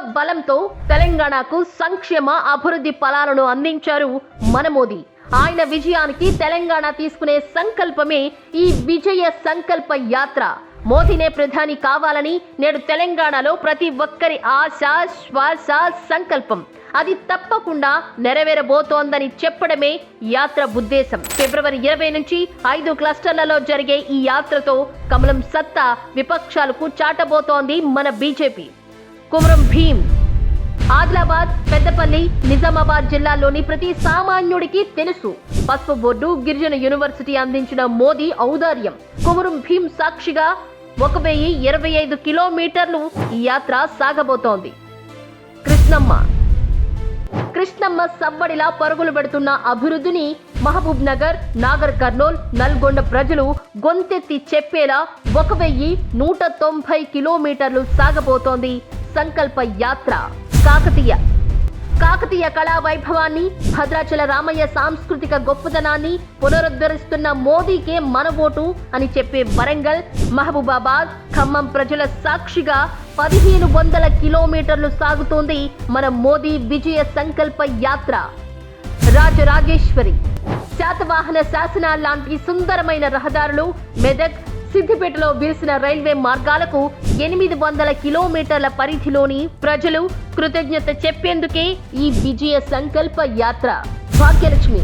బలంతో తెలంగాణకు సంక్షేమ అభివృద్ధి ఫలాలను అందించారు మన మోదీ ఆయన విజయానికి తెలంగాణ తీసుకునే సంకల్పమే ఈ విజయ సంకల్ప యాత్ర. మోదీనే ప్రధాని కావాలని నేడు తెలంగాణలో ప్రతి ఒక్కరి ఆశ శ్వాస సంకల్పం. అది తప్పకుండా నెరవేరబోతోందని చెప్పడమే యాత్ర ఉద్దేశం. ఫిబ్రవరి ఇరవై నుంచి ఐదు క్లస్టర్లలో జరిగే ఈ యాత్రతో కమలం సత్తా విపక్షాలకు చాటబోతోంది మన బీజేపీ. కుమరం భీం. ఆదిలాబాద్ పెద్దపల్లి నిజామాబాద్ జిల్లాలోని ప్రతి సామాన్యుడికి తెలుసు. పసుపు బోర్డు గిరిజన యూనివర్సిటీ అందించిన మోదీ ఔదార్యం. కుమరం భీం సాక్షిగా ఒక వెయ్యి ఇరవై ఐదు కిలోమీటర్లు ఈ యాత్ర సాగబోతోంది. కృష్ణమ్మ. కృష్ణమ్మ సవ్వడిలా పరుగులు పెడుతున్న అభివృద్ధిని మహబూబ్ నగర్ నాగర్ కర్నూల్ నల్గొండ ప్రజలు గొంతెత్తి చెప్పేలా ఒక వెయ్యి నూట తొంభై కిలోమీటర్లు సాగబోతోంది. సంకల్ప యాత్ర. కాకతీయ. కాకతీయ కళా వైభవాన్ని భద్రాచల రామయ్య సాంస్కృతిక గొప్పదనాన్ని పునరుద్ధరిస్తున్న మోదీకే మన ఓటు అని చెప్పే వరంగల్ మహబూబాబాద్ ఖమ్మం ప్రజల సాక్షిగా పదిహేను వందల కిలోమీటర్లు సాగుతోంది మన మోదీ విజయ సంకల్ప యాత్ర. రాజరాజేశ్వరి. శాతవాహన శాసనాల లాంటి సుందరమైన రహదారులు మెదక్ సిద్దిపేటలో విరిసిన రైల్వే మార్గాలకు ఎనిమిది వందల కిలోమీటర్ల పరిధిలోని ప్రజలు కృతజ్ఞత చెప్పేందుకే ఈ Vijaya Sankalpa Yatra. Bhagyalakshmi.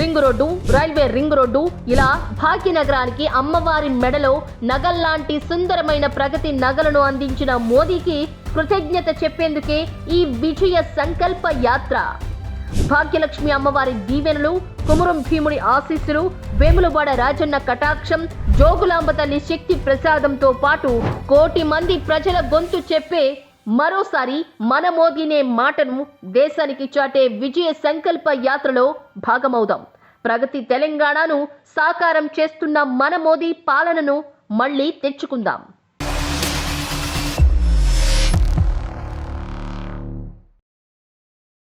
Ring road railway ring road ఇలా భాగ్యనగరానికి అమ్మవారి మెడలో నగల్లాంటి సుందరమైన ప్రగతి నగలను అందించిన మోదీకి కృతజ్ఞత చెప్పేందుకే ఈ విజయ సంకల్ప యాత్ర. భాగ్యలక్ష్మి అమ్మవారి దీవెనలు కుమురం భీముడి ఆశీస్సులు వేములవాడ రాజన్న కటాక్షం జోగులాంబ తల్లి శక్తి ప్రసాదంతో పాటు కోటి మంది ప్రజల గొంతు చెప్పే మరోసారి మన మోదీనే మాటను దేశానికి చాటే విజయ సంకల్ప యాత్రలో భాగమవుదాం. ప్రగతి తెలంగాణను సాకారం చేస్తున్న మన మోదీ పాలనను మళ్ళీ తెచ్చుకుందాం.